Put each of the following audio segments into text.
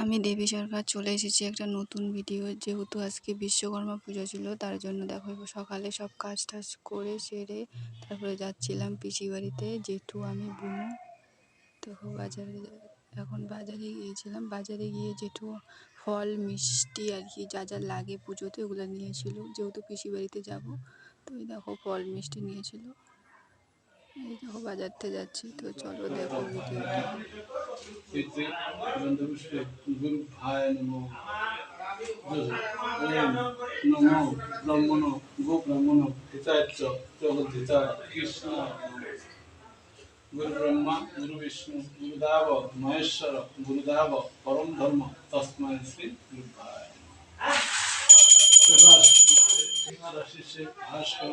আমি দেবী সরকার চলে এসেছি একটা নতুন ভিডিও যেহেতু আজকে বিশ্বকর্মা পুজো ছিল, তার জন্য দেখো সকালে সব কাজ টাজ করে সেরে তারপরে যাচ্ছিলাম পিসি বাড়িতে। জেঠু আমি বুনু, দেখো বাজারে এখন বাজারে গিয়েছিলাম। বাজারে গিয়ে জেঠু ফল, মিষ্টি আর কি যা যা লাগে পুজোতে ওগুলো নিয়েছিল। যেহেতু পিসি বাড়িতে যাব, তো দেখো ফল, মিষ্টি নিয়েছিল। দেখো বাজারতে যাচ্ছি, তো চলো দেখো গুরু ব্রহ্মা গুরু বিষ্ণু, গুরুদেব, মহেশ্বর গুরুদেব পরম ধর্ম তস্মায় শ্রী গুরু ভাস্কর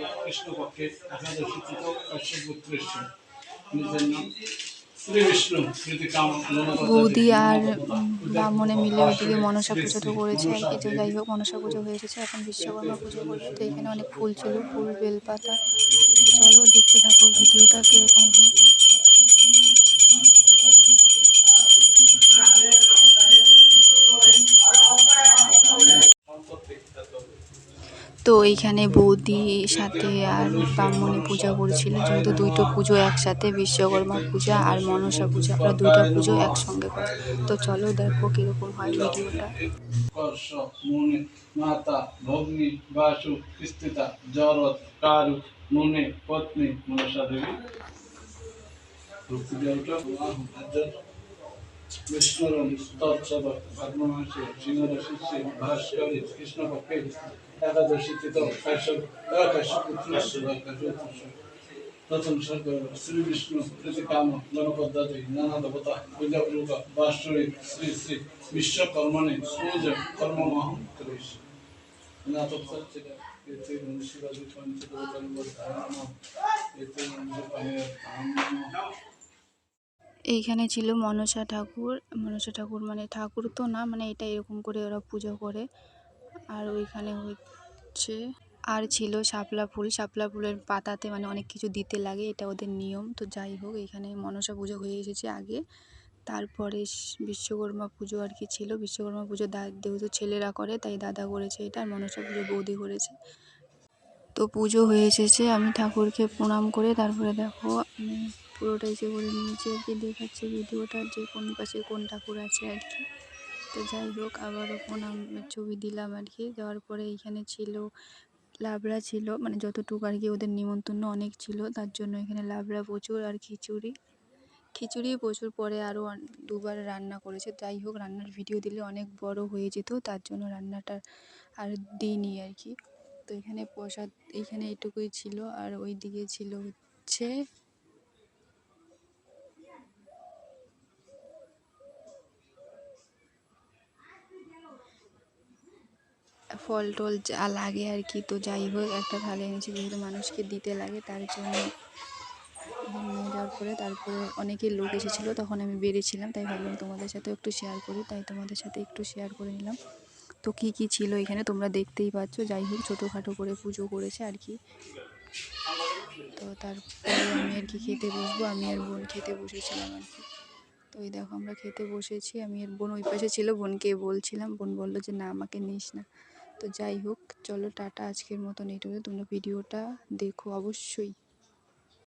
একাদশী নিজের নাম বৌদি আর ব্রাহ্মণে মিলে ওইদিকে মনসা পুজোটা করেছে আর কি তো যাই হোক মনসা পুজো হয়ে এসেছে। এখন বিশ্বকর্মা পুজো করবে তো এখানে অনেক ফুল ছিল ফুল বেলপাতা। চলো দেখতে থাকো ভিডিওটা কীরকম হয়। তো এইখানে বৌদি সাথে আর ব্রাহ্মণী পূজা করেছিল, যেহেতু দুইটো পুজো একসাথে, বিশ্বকর্মা পূজা আর মনসা পূজা, আমরা দুইটা পুজো একসঙ্গে করি। তো চলো দেখো কীরকম হয় ভিডিওটা। মাতা বাসু স্থিতা কারু পত্নী মনসা দেবী। विष्णुरस्तव पद्मसी सिंहरशिष्य भास्कर कृष्णपक्षे एकादशीस्थित कश्यप अकश्यपुत्र प्रथम सर्ग श्री विष्णु प्रतिकाम गणपद्धति नाना देवता पूजापूर्वक वास्तविक श्री श्री विश्वकर्मणे पूज कर्ममाहं करिष्ये न तत्सच्च एते मनुष्य पंचदेवता धारणम एते मनुष्य पहे धाम এইখানে ছিল মনসা ঠাকুর। মনসা ঠাকুর মানে ঠাকুর তো না মানে এটা এরকম করে ওরা পুজো করে। আর ওইখানে হচ্ছে, আর ছিল শাপলা ফুল। শাপলা ফুলের পাতাতে মানে অনেক কিছু দিতে লাগে, এটা ওদের নিয়ম। তো যাই হোক এখানে মনসা পুজো হয়ে এসেছে আগে। তারপরে বিশ্বকর্মা পুজো আর কি ছিল। বিশ্বকর্মা পুজো দা ছেলেরা করে, তাই দাদা করেছে এটা আর মনসা পুজো বৌদি করেছে। তো পুজো হয়ে এসেছে। আমি ঠাকুরকে প্রণাম করে তারপরে দেখো, আমি পুরোটাই যে করে নিয়েছি আর কি, দেখাচ্ছে ভিডিওটা যে কোন পাশে কোন ঠাকুর আছে আর কি। তো যাই হোক, আবারও প্রণাম, ছবি দিলাম আর কি। দেওয়ার পরে এইখানে ছিল, লাবড়া ছিল মানে যতটুকু আর কি ওদের নিমন্ত্রণ অনেক ছিল, তার জন্য এখানে লাবড়া প্রচুর আর খিচুড়ি। খিচুড়ি প্রচুর পরে আরও দুবার রান্না করেছে। যাই হোক, রান্নার ভিডিও দিলে অনেক বড় হয়ে যেত, তার জন্য রান্নাটা আর দিইনি আর কি। তো এখানে প্রসাদ এইখানে এটুকুই ছিল। আর ওই দিকে ছিল হচ্ছে ফল টল যা লাগে আর কি, তো যাই হোক, একটা থালি এনেছি যেহেতু মানুষকে দিতে লাগে, তার জন্য নিয়ে যাওয়ার পরে তারপরে অনেকেই লোক এসেছিল, তখন আমি বেরিয়েছিলাম তাই ভাবলাম তোমাদের সাথে একটু শেয়ার করি, তাই তোমাদের সাথে একটু শেয়ার করে নিলাম। তো কী কী ছিল এখানে তোমরা দেখতেই পাচ্ছ, যাই হোক, ছোটোখাটো করে পুজো করেছে আর কি। তো তারপরে আমি আর কি খেতে বসবো, আমি আর বোন খেতে বসেছিলাম আর কি। তো এই দেখো, আমরা খেতে বসেছি, আমি আর বোন ওই পাশে ছিল, বোনকে বলছিলাম, বোন বলল যে, না, আমাকে নিস না। তো যাই হোক চলো টাটা আজকের মতন এইটুকু তোমরা ভিডিওটা দেখো অবশ্যই।